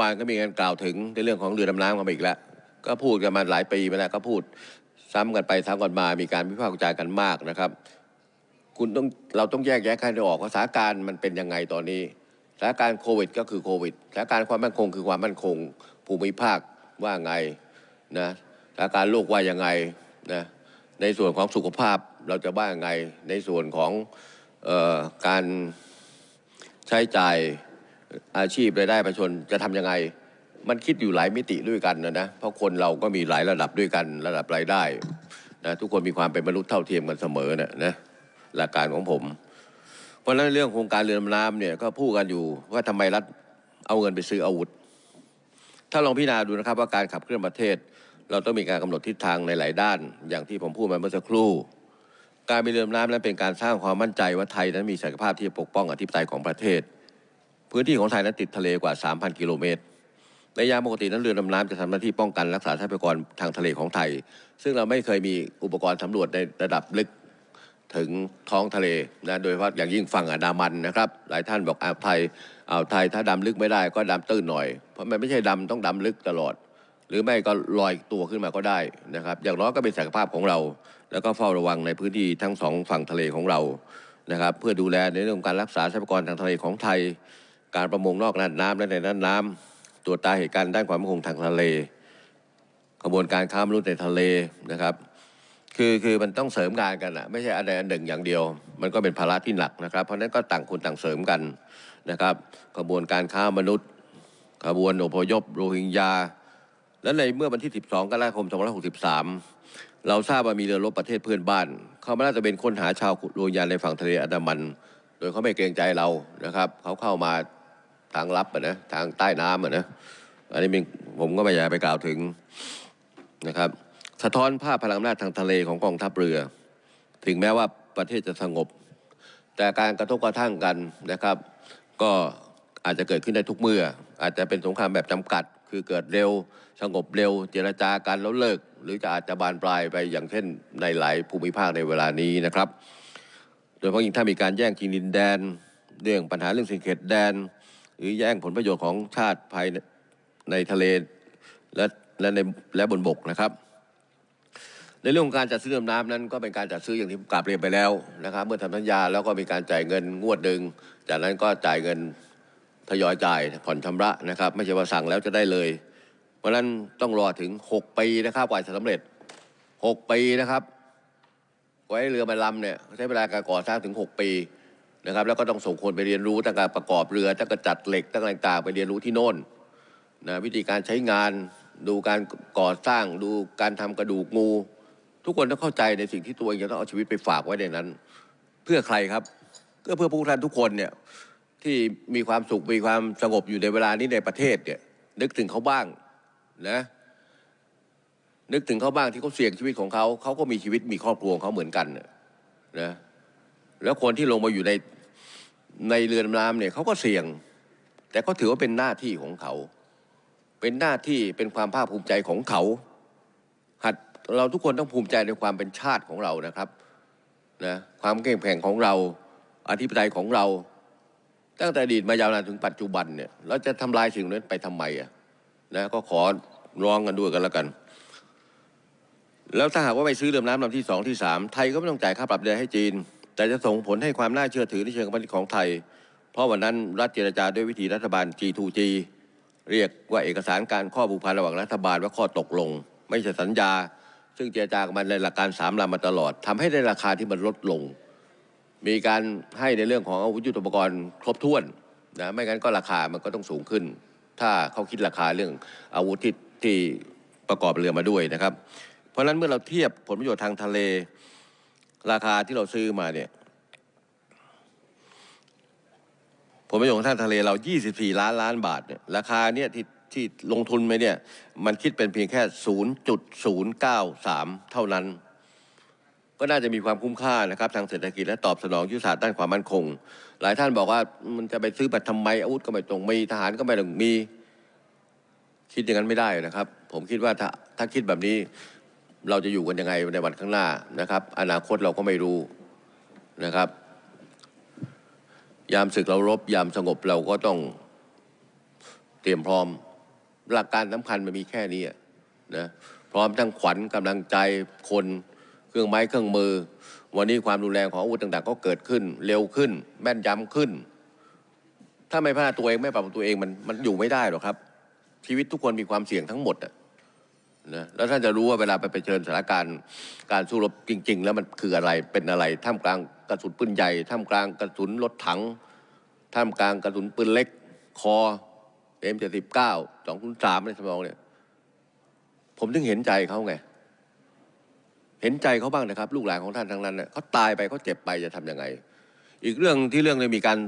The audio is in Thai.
วานก็มีการกล่าวถึงในเรื่องของเรือดำน้ำกันมาอีกแล้ว ก็พูดกันมาหลายปีมาแล้วก็พูดซ้ำกันไปซ้ำกันมา มีการวิพากษ์วิจารณ์กันมากนะครับ คุณต้องเราต้องแยกแยะให้ออกว่าสถานการณ์มันเป็นยังไงตอนนี้สถานการณ์โควิด ก็คือโควิดสถานการณ์ความมั่นคงคือความมั่นคง ภูมิภาคว่าไงนะสถานการณ์โลกว่ายังไงนะในส่วนของสุขภาพเราจะว่ายังไง ในส่วนของออการใช้จ่าย อาชีพรายได้ประชาชนจะทำยังไง มันคิดอยู่หลายมิติด้วยกันนะนะเพราะคนเราก็มีหลายระดับด้วยกันระดับรายได้นะทุกคนมีความเป็นมนุษย์เท่าเทียมกันเสมอนะนะหลักการของผม เพราะฉะนั้นเรื่องโครงการเรือดำน้ำเนี่ยก็พูดกันอยู่ว่าทำไมรัฐเอาเงินไปซื้ออาวุธ ถ้าลองพิจารณาดูนะครับว่าการขับเคลื่อนประเทศ เราต้องมีการกำหนดทิศทางในหลายด้าน อย่างที่ผมพูดมาเมื่อสักครู่ การมีเรือดำน้ำนั้นเป็นการสร้างความมั่นใจว่าไทยนั้นมีศักยภาพที่จะปกป้องอธิปไตยของประเทศ พื้นที่ของไทยนั้นติดทะเลกว่า 3,000 กิโลเมตร ในยามปกตินั้นเรือดำน้ำจะทำหน้าที่ป้องกันรักษาทรัพยากรทางทะเลของไทย ซึ่งเราไม่เคยมีอุปกรณ์สำรวจในระดับลึกถึงท้องทะเลนะโดยเฉพาะอย่างยิ่งฝั่งอันดามันนะครับ หลายท่านบอกอ่าวไทยอ่าวไทยถ้าดำลึกไม่ได้ก็ดำตื้นหน่อย เพราะมันไม่ใช่ดำต้องดำลึกตลอด หรือไม่ก็ลอยตัวขึ้นมาก็ได้นะครับ อย่างน้อยก็เป็นศักยภาพของเรา แล้วก็เฝ้าระวังในพื้นที่ทั้งสองฝั่งทะเลของเรานะครับ เพื่อดูแลในเรื่องของการรักษาทรัพยากรทางทะเลของไทย การประมงนอกน่านน้ำและในน่านน้ำตรวจตาเหตุการณ์ด้านความมั่นคงทางทะเลกระบวนการค้ามนุษย์ในทะเลนะครับ คือคือมันต้องเสริมงานกันอะไม่ใช่อันใดอันหนึ่งอย่างเดียว มันก็เป็นภาระที่หนักนะครับ เพราะนั้นก็ต่างคนต่างเสริมกันนะครับกระบวนการค้ามนุษย์กระบวนอพยพโรฮิงญา และในเมื่อวันที่ 12กรกฎาคม2563 เราทราบว่ามีเรือรบประเทศเพื่อนบ้าน เขามาน่าจะเป็นค้นหาชาวโรฮิงญาในฝั่งทะเลอันดามัน โดยเขาไม่เกรงใจเรานะครับ เขาเข้ามา ทางลับอะนะทางใต้น้ำอะนะอันนี้ผมก็ไม่อยากไปกล่าวถึงนะครับ สะท้อนภาพพลังอำนาจทางทะเลของกองทัพเรือ ถึงแม้ว่าประเทศจะสงบ แต่การกระทบกระทั่งกันนะครับ ก็อาจจะเกิดขึ้นได้ทุกเมื่อ อาจจะเป็นสงครามแบบจำกัด คือเกิดเร็ว สงบเร็ว เจรจากันแล้วเลิก หรือจะอาจจะบานปลายไปอย่างเช่นในหลายภูมิภาคในเวลานี้นะครับ โดยเฉพาะยิ่งถ้ามีการแย่งชิงดินแดน เรื่องปัญหาเรื่องสิ่งเขตแดน หรือแย่งผลประโยชน์ของชาติภายในทะเลและและในและบนบกนะครับ ในเรื่องของการจัดซื้อเรือน้ำนั้น ก็เป็นการจัดซื้ออย่างที่กราบเรียนไปแล้วนะครับ เมื่อทำสัญญาแล้วก็มีการจ่ายเงินงวดหนึ่งจากนั้นก็จ่ายเงินทยอยจ่ายผ่อนชำระนะครับ ไม่ใช่ว่าสั่งแล้วจะได้เลย เพราะฉะนั้นต้องรอถึง 6 ปีนะครับกว่าจะสำเร็จ 6 ปีนะครับกว่าเรือมาลำเนี่ยใช้เวลาการก่อสร้างถึง 6 ปี นะครับแล้วก็ต้องส่งคนไปเรียนรู้ตั้งแต่ประกอบเรือตั้งแต่จัดเหล็กตั้งแต่ต่างๆไปเรียนรู้ที่โน่นนะวิธีการใช้งาน ดูการก่อสร้าง ดูการทำกระดูกงู ทุกคนต้องเข้าใจในสิ่งที่ตัวเองจะต้องเอาชีวิตไปฝากไว้ในนั้น เพื่อใครครับก็เพื่อผู้ท่านทุกคนเนี่ยที่มีความสุขมีความสงบอยู่ในเวลานี้ในประเทศเนี่ยนึกถึงเขาบ้างนะนึกถึงเขาบ้างที่เขาเสี่ยงชีวิตของเขาเขาก็มีชีวิตมีครอบครัวของเขาเหมือนกันนะ แล้วคนที่ลงมาอยู่ในในเรือดำน้ำเนี่ยเขาก็เสี่ยง แต่ก็ถือว่าเป็นหน้าที่ของเขา เป็นหน้าที่เป็นความภาคภูมิใจของเขา หัดเราทุกคนต้องภูมิใจในความเป็นชาติของเรานะครับนะความเข้มแข็งของเราอธิปไตยของเรา ตั้งแต่อดีตมายาวนานถึงปัจจุบันเนี่ยเราจะทำลายสิ่งนั้นไปทำไมอะนะก็ขอร้องกันด้วยกันแล้วกัน แล้วถ้าหากว่าไปซื้อเรือน้ำลำที่สองที่สามไทยก็ไม่ต้องจ่ายค่าปรับใดให้จีน แต่จะส่งผลให้ความน่าเชื่อถือในเชิงการผลิตของไทย เพราะวันนั้นรัฐเจรจาด้วยวิธีรัฐบาล G2G เรียกว่าเอกสารการข้อผูกพันระหว่างรัฐบาลว่าข้อตกลง ไม่ใช่สัญญา ซึ่งเจรจากันในหลักการสามลำมาตลอดทำให้ได้ราคาที่มันลดลง มีการให้ในเรื่องของอาวุธยุทโธปกรณ์ครบถ้วนนะไม่งั้นก็ราคามันก็ต้องสูงขึ้น ถ้าเขาคิดราคาเรื่องอาวุธที่ที่ประกอบเรือมาด้วยนะครับ เพราะฉะนั้นเมื่อเราเทียบผลประโยชน์ทางทะเล ราคาที่เราซื้อมาเนี่ยผลประโยชน์ของท่างทะเลเรา 24 ล้านล้านบาทเนี่ยราคาเนี่ยที่ที่ลงทุนไปเนี่ยมันคิดเป็นเพียงแค่ 0.093 เท่านั้น ก็น่าจะมีความคุ้มค่านะครับทางเศรษฐกิจและตอบสนองยุทธศาสตร์ด้านความมั่นคง หลายท่านบอกว่ามันจะไปซื้อบัตรทำไมอาวุธก็ไม่ตรงมีทหารก็ไม่ต้องมี คิดอย่างนั้นไม่ได้นะครับ ผมคิดว่าถ้าถ้าคิดแบบนี้ เราจะอยู่กันยังไงในวันข้างหน้านะครับ อนาคตเราก็ไม่รู้นะครับ ยามศึกเรารบ ยามสงบเราก็ต้องเตรียมพร้อม หลักการสำคัญมันมีแค่นี้นะพร้อมทั้งขวัญกำลังใจคนเครื่องไม้เครื่องมือ วันนี้ความรุนแรงของอาวุธต่าง ๆ ก็เกิดขึ้น เร็วขึ้น แม่นยำขึ้น ถ้าไม่พัฒนาตัวเองไม่ปรับตัวเองมันมันอยู่ไม่ได้หรอกครับ ชีวิตทุกคนมีความเสี่ยงทั้งหมดอะ นะแล้วท่านจะรู้ว่าเวลาไปเผชิญสถานการณ์การสู้รบจริง ๆ แล้วมันคืออะไรเป็นอะไรท่ามกลางกระสุนปืนใหญ่ท่ามกลางกระสุนรถถังท่ามกลางกระสุนปืนเล็กคอเอ็มเจ็ดสิบเก้าสองศูนสามในสมองเนี่ย ผมถึงเห็นใจเขาไง เห็นใจเขาบ้างนะครับ ลูกหลานของท่านทั้งนั้นเน่ยเขาตายไปเขาเจ็บไปจะทำยังไง อีกเรื่องที่เรื่องเลยมีการ